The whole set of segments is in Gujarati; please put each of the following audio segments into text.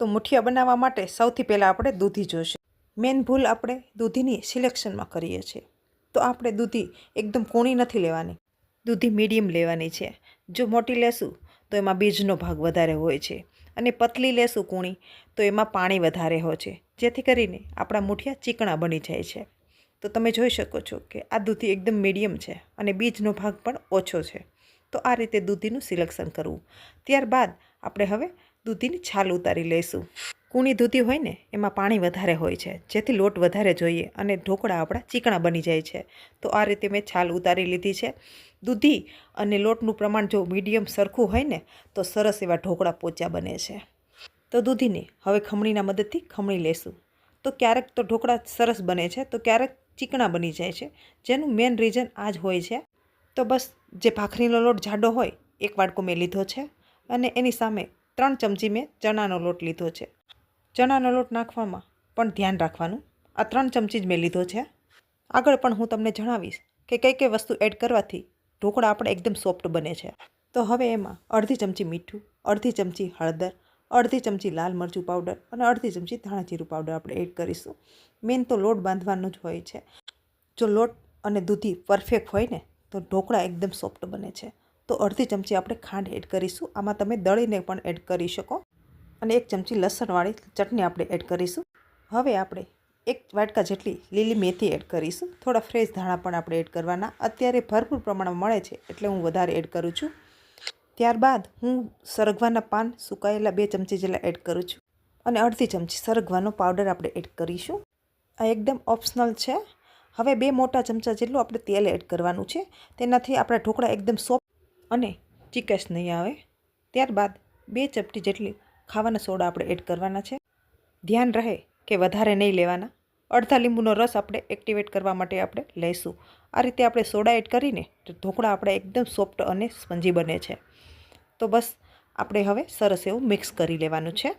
તો મુઠિયા બનાવવા માટે સૌથી પહેલાં આપણે દૂધી જોઈશું. મેન ભૂલ આપણે દૂધીની સિલેક્શનમાં કરીએ છીએ. તો આપણે દૂધી એકદમ કૂણી નથી લેવાની. દૂધી મીડિયમ લેવાની છે. જો મોટી લેશું, તો એમાં બીજનો ભાગ વધારે હોય છે. અને પતલી લેશું કૂણી, તો એમાં પાણી વધારે હોય છે. જેથી કરીને આપણા મુઠિયા ચીકણા બની જાય છે. તો તમે જોઈ શકો છો કે આ દૂધી એકદમ મીડિયમ છે અને બીજનો ભાગ પણ ઓછો છે. તો આ રીતે દૂધીનું સિલેક્શન કરવું. ત્યારબાદ આપણે હવે દૂધીની છાલ ઉતારી લઈશું. કૂણી દૂધી હોય ને, એમાં પાણી વધારે હોય છે. જેથી લોટ વધારે જોઈએ અને ઢોકળા આપણા ચીકણા બની જાય છે. તો આ રીતે મેં છાલ ઉતારી લીધી છે. દૂધી અને લોટનું પ્રમાણ જો મીડિયમ સરખું હોય ને, તો સરસ એવા ઢોકળા પોચા બને છે. તો દૂધીને હવે ખમણીના મદદથી ખમણી લેશું. તો ક્યારેક તો ઢોકળા સરસ બને છે, તો ક્યારેક ચીકણા બની જાય છે. જેનું મેઇન રીઝન આ જ હોય છે. તો બસ, જે ભાખરીનો લોટ જાડો હોય, એક વાડકો મેં લીધો છે. અને એની સામે ત્રણ ચમચી મેં ચણાનો લોટ લીધો છે. ચણાનો લોટ નાખવામાં પણ ધ્યાન રાખવાનું. આ ત્રણ ચમચી જ મેં લીધો છે. આગળ પણ હું તમને જણાવીશ કે કઈ કઈ વસ્તુ એડ કરવાથી ઢોકળા આપણે એકદમ સોફ્ટ બને છે. તો હવે એમાં અડધી ચમચી મીઠું, અડધી ચમચી હળદર, અડધી ચમચી લાલ મરચું પાવડર અને અડધી ચમચી ધાણાજીરું પાવડર આપણે એડ કરીશું. મેન તો લોટ બાંધવાનો જ હોય છે. જો લોટ અને દૂધી પરફેક્ટ હોય ને, તો ઢોકળા એકદમ સોફ્ટ બને છે. તો અડધી ચમચી આપણે ખાંડ એડ કરીશું. આમાં તમે દળીને પણ એડ કરી શકો. અને એક ચમચી લસણવાળી ચટણી આપણે એડ કરીશું. હવે આપણે એક વાટકા જેટલી લીલી મેથી એડ કરીશું. થોડા ફ્રેશ ધાણા પણ આપણે એડ કરવાના. અત્યારે ભરપૂર પ્રમાણમાં મળે છે એટલે હું વધારે એડ કરું છું. ત્યારબાદ હું સરગવાના પાન સુકાયેલા બે ચમચી જેટલા એડ કરું છું. અને અડધી ચમચી સરગવાનો પાવડર આપણે એડ કરીશું. આ એકદમ ઓપ્શનલ છે. હવે બે મોટા ચમચા જેટલું આપણે તેલ એડ કરવાનું છે. તેનાથી આપણા ઢોકળા એકદમ સોફ્ટ અને ચિકેશ નહીં આવે, ત્યારબાદ બે ચપટી જેટલી ખાવાના સોડા આપણે એડ કરવાના છે. ધ્યાન રહે કે વધારે નહીં લેવાના. અડધા લીંબુનો રસ આપણે એક્ટિવેટ કરવા માટે આપણે લઈશું. આ રીતે આપણે સોડા એડ કરીને તો ઢોકળા આપણે એકદમ સોફ્ટ અને સ્પંજી બને છે. તો બસ, આપણે હવે સરસ એવું મિક્સ કરી લેવાનું છે.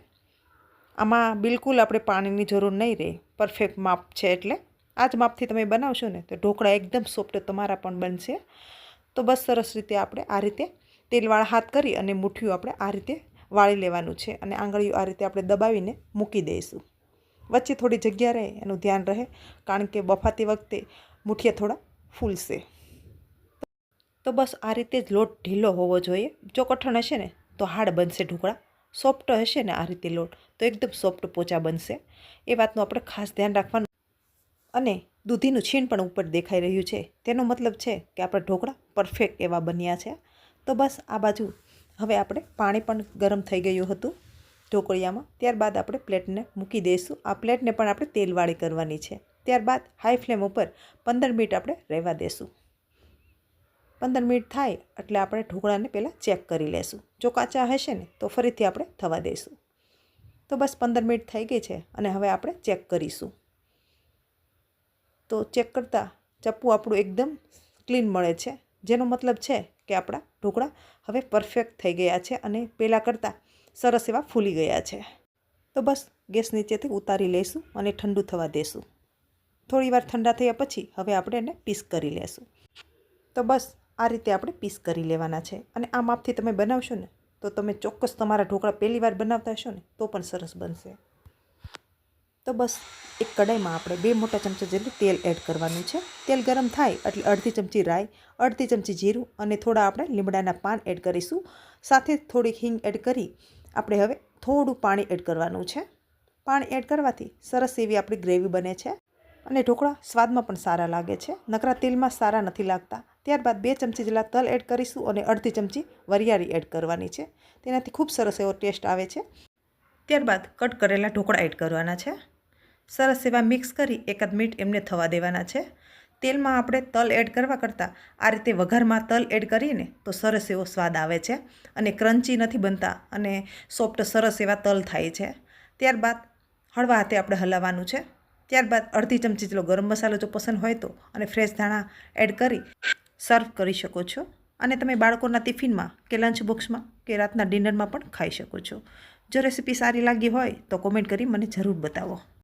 આમાં બિલકુલ આપણે પાણીની જરૂર નહીં રહે. પરફેક્ટ માપ છે એટલે. આ જ માપથી તમે બનાવશો ને તો ઢોકળા એકદમ સોફ્ટ તમારા પણ બનશે. તો બસ સરસ રીતે આપણે આ રીતે તેલવાળા હાથ કરી અને મુઠ્ઠીઓ આપણે આ રીતે વાળી લેવાનું છે અને આંગળીઓ આ રીતે આપણે દબાવીને મૂકી દઈશું. વચ્ચે થોડી જગ્યા રહે, એનું ધ્યાન રહે, કારણ કે બફાતી વખતે મુઠિયા થોડા ફૂલશે. તો બસ આ રીતે જ લોટ ઢીલો હોવો જોઈએ. જો કઠણ હશે ને, તો હાડ બનશે ઢોકળા. સોફ્ટ હશે ને આ રીતે લોટ, તો એકદમ સોફ્ટ પોચા બનશે. એ વાતનું આપણે ખાસ ધ્યાન રાખવાનું. અને દૂધીનું છીણ પણ ઉપર દેખાઈ રહ્યું છે. તેનો મતલબ છે કે આપણા ઢોકળા પરફેક્ટ એવા બન્યા છે. તો બસ આ બાજુ હવે આપણે પાણી પણ ગરમ થઈ ગયું હતું ઢોકળિયામાં. ત્યારબાદ આપણે પ્લેટને મૂકી દઈશું. આ પ્લેટને પણ આપણે તેલવાળી કરવાની છે. ત્યારબાદ હાઈ ફ્લેમ ઉપર પંદર મિનિટ આપણે રહેવા દઈશું પંદર મિનિટ થાય એટલે આપણે ઢોકળાને પહેલાં ચેક કરી લેશું. જો કાચા હશે ને, તો ફરીથી આપણે થવા દઈશું તો બસ પંદર મિનિટ થઈ ગઈ છે અને હવે આપણે ચેક કરીશું. તો ચેક કરતાં ચપ્પુ આપણું એકદમ ક્લીન મળે છે. જેનો મતલબ છે કે આપણા ઢોકળા હવે પરફેક્ટ થઈ ગયા છે અને પહેલાં કરતાં સરસ એવા ફૂલી ગયા છે. તો બસ, ગેસ નીચેથી ઉતારી લઈશું અને ઠંડુ થવા દઈશું થોડી વાર ઠંડા થયા પછી હવે આપણે એને પીસ કરી લેશું. તો બસ, આ રીતે આપણે પીસ કરી લેવાના છે. અને આ માપથી તમે બનાવશો ને, તો તમે ચોક્કસ તમારા ઢોકળા પહેલી વાર બનાવતા હશો ને, તો પણ સરસ બનશે. તો બસ એક કડાઈમાં આપણે બે મોટા ચમચા જેટલું તેલ એડ કરવાનું છે. તેલ ગરમ થાય એટલે અડધી ચમચી રાઈ, અડધી ચમચી જીરું અને થોડા આપણે લીમડાના પાન એડ કરીશું. સાથે થોડીક હિંગ એડ કરી આપણે હવે થોડું પાણી એડ કરવાનું છે. પાણી એડ કરવાથી સરસ એવી આપણી ગ્રેવી બને છે અને ઢોકળા સ્વાદમાં પણ સારા લાગે છે. નકરા તેલમાં સારા નથી લાગતા. ત્યારબાદ બે ચમચી જેટલા તલ એડ કરીશું અને અડધી ચમચી વરિયાળી એડ કરવાની છે. તેનાથી ખૂબ સરસ એવો ટેસ્ટ આવે છે. ત્યારબાદ કટ કરેલા ઢોકળા એડ કરવાના છે. સરસ એવા મિક્સ કરી એકાદ મિનિટ એમને થવા દેવાના છે. તેલમાં આપણે તલ એડ કરવા કરતાં આ રીતે વઘારમાં તલ એડ કરીને તો સરસ એવો સ્વાદ આવે છે અને ક્રન્ચી નથી બનતા અને સોફ્ટ સરસ એવા તલ થાય છે. ત્યારબાદ હળવા હાથે આપણે હલાવવાનું છે. ત્યારબાદ અડધી ચમચી જેટલો ગરમ મસાલો જો પસંદ હોય તો અને ફ્રેશ ધાણા એડ કરી સર્વ કરી શકો છો. અને તમે બાળકોના ટિફિનમાં કે લંચ બોક્સમાં કે રાતના ડિનરમાં પણ ખાઈ શકો છો. જો રેસીપી સારી લાગી હોય તો કોમેન્ટ કરી મને જરૂર બતાવો.